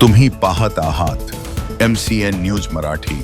तुम्ही पाहत आहात M C N news Marathi.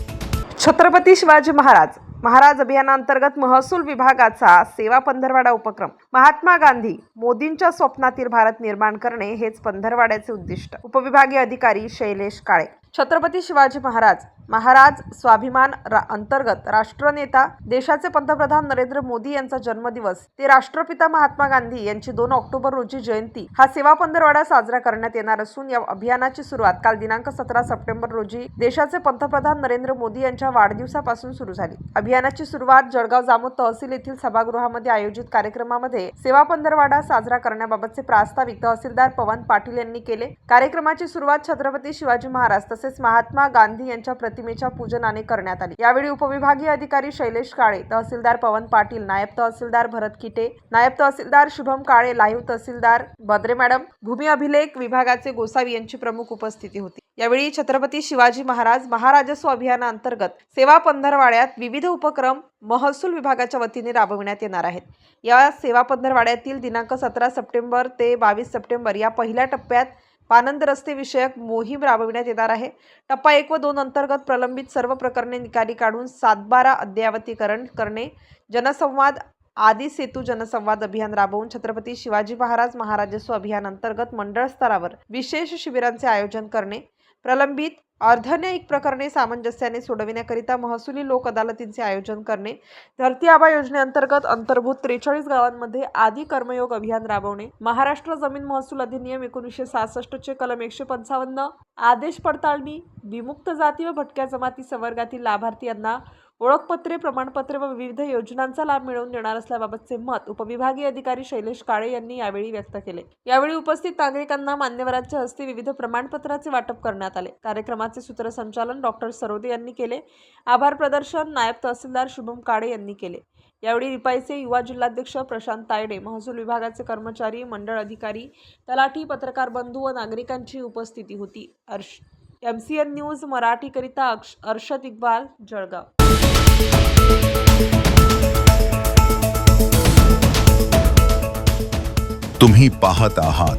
Chhatrapati Shivaji Maharaj Maharaj अभियानांतर्गत महसूल विभागाचा सेवा पंधरवाडा उपक्रम. महात्मा गांधी मोदींच्या स्वप्नातील भारत निर्माण करणे हेच पंधरवाड्याचे उद्दिष्ट. उपविभागीय अधिकारी शैलेश काळे. छत्रपती शिवाजी महाराज महाराज स्वाभिमान रा अंतर्गत राष्ट्रनेता देशाचे पंतप्रधान नरेंद्र मोदी यांचा जन्मदिवस ते राष्ट्रपिता महात्मा गांधी यांची दोन ऑक्टोबर रोजी जयंती हा सेवा पंधरवाडा साजरा करण्यात येणार असून या अभियानाची सुरुवात काल दिनांक सतरा सप्टेंबर रोजी देशाचे पंतप्रधान नरेंद्र मोदी यांच्या वाढदिवसापासून सुरू झाली. अभियानाची सुरुवात जळगाव जामोद तहसील येथील सभागृहामध्ये आयोजित कार्यक्रमामध्ये सेवा पंधरवाडा साजरा करण्याबाबतचे प्रास्ताविक तहसीलदार पवन पाटील यांनी केले. कार्यक्रमाची सुरुवात छत्रपती शिवाजी महाराज तसेच महात्मा गांधी यांच्या प्रतिमेच्या पूजनाने करण्यात आली. यावेळी उपविभागीय अधिकारी शैलेश काळे तहसीलदार पवन पाटील नायब तहसीलदार भरत किटे नायब तहसीलदार शुभम काळे लाईव्ह तहसीलदार बद्रे मॅडम भूमी अभिलेख विभागाचे गोसावी यांची प्रमुख उपस्थिती होती. यावेळी छत्रपती शिवाजी महाराज महाराजस्व अभियानाअंतर्गत सेवा पंधरवाड्यात विविध उपक्रम महसूल विभागाच्या वतीने राबविण्यात येणार आहेत. या सेवा पंधरवाड्यातील दिनांक सतरा सप्टेंबर ते बावीस सप्टेंबर या पहिल्या टप्प्यात पानंद रस्ते विषयक मोहीम राबविण्यात येणार आहे. टप्पा एक व दोन अंतर्गत प्रलंबित सर्व प्रकरणे निकाली काढून सातबारा अद्ययावतीकरण करणे जनसंवाद आदी सेतू जनसंवाद अभियान राबवून छत्रपती शिवाजी महाराज महाराजस्व अभियान अंतर्गत मंडळ स्तरावर विशेष शिबिरांचे आयोजन करणे प्रलंबित अर्धन्यायिक प्रकरणे सामंजस्याने सोडविण्याकरिता महसुली लोक अदालतींचे आयोजन करणे धरती आबा योजनेअंतर्गत अंतर्भूत त्रेचाळीस गावांमध्ये आदी कर्मयोग अभियान राबवणे महाराष्ट्र जमीन महसूल अधिनियम एकोणीसशे सहासष्टचे कलम एकशे पंचावन्न आदेश पडताळणी विमुक्त जाती व भटक्या जमाती संवर्गातील लाभार्थी यांना ओळखपत्रे प्रमाणपत्रे व विविध योजनांचा लाभ मिळवून देणार असल्याबाबतचे मत उपविभागीय अधिकारी शैलेश काळे यांनी यावेळी व्यक्त केले. यावेळी उपस्थित नागरिकांना मान्यवरांच्या हस्ते विविध प्रमाणपत्राचे वाटप करण्यात आले. कार्यक्रमाचे सूत्रसंचालन डॉक्टर सरोदे यांनी केले. आभार प्रदर्शन नायब तहसीलदार शुभम काळे यांनी केले. यावेळी रिपाईचे युवा जिल्हाध्यक्ष प्रशांत तायडे महसूल विभागाचे कर्मचारी मंडळ अधिकारी तलाठी पत्रकार बंधू व नागरिकांची उपस्थिती होती. अर्श एम सी एन न्यूज मराठीकरिता अक्ष अर्षद इक्बाल जळगाव. तुम्ही पाहत आहात